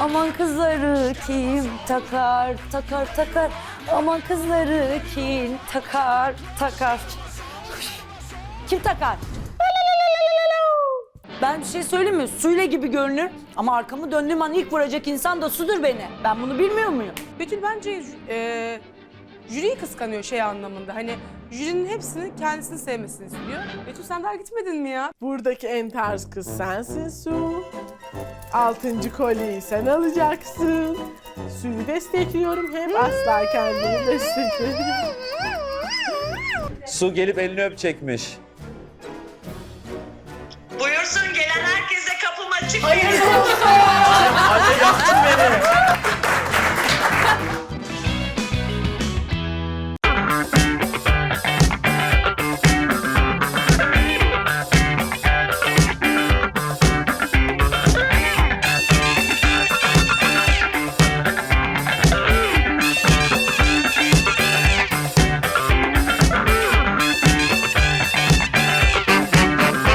Aman kızları kim takar takar takar. Aman kızları kim takar takar. Kim takar? Ben bir şey söyleyeyim mi? Suyla gibi görünür ama arkamı döndüğüm an ilk vuracak insan da sudur beni. Ben bunu bilmiyor muyum? Betül bence e, jüriyi kıskanıyor şey anlamında. Hani jürinin hepsini kendisini sevmesini istiyor. Betül sen daha gitmedin mi ya? Buradaki en tarz kız sensin Su. Altıncı kolyeyi sen alacaksın. Suyu destekliyorum hem asla kendimi destekliyorum. Su gelip elini öpecekmiş. Buyursun gelen herkese kapım açık. Anne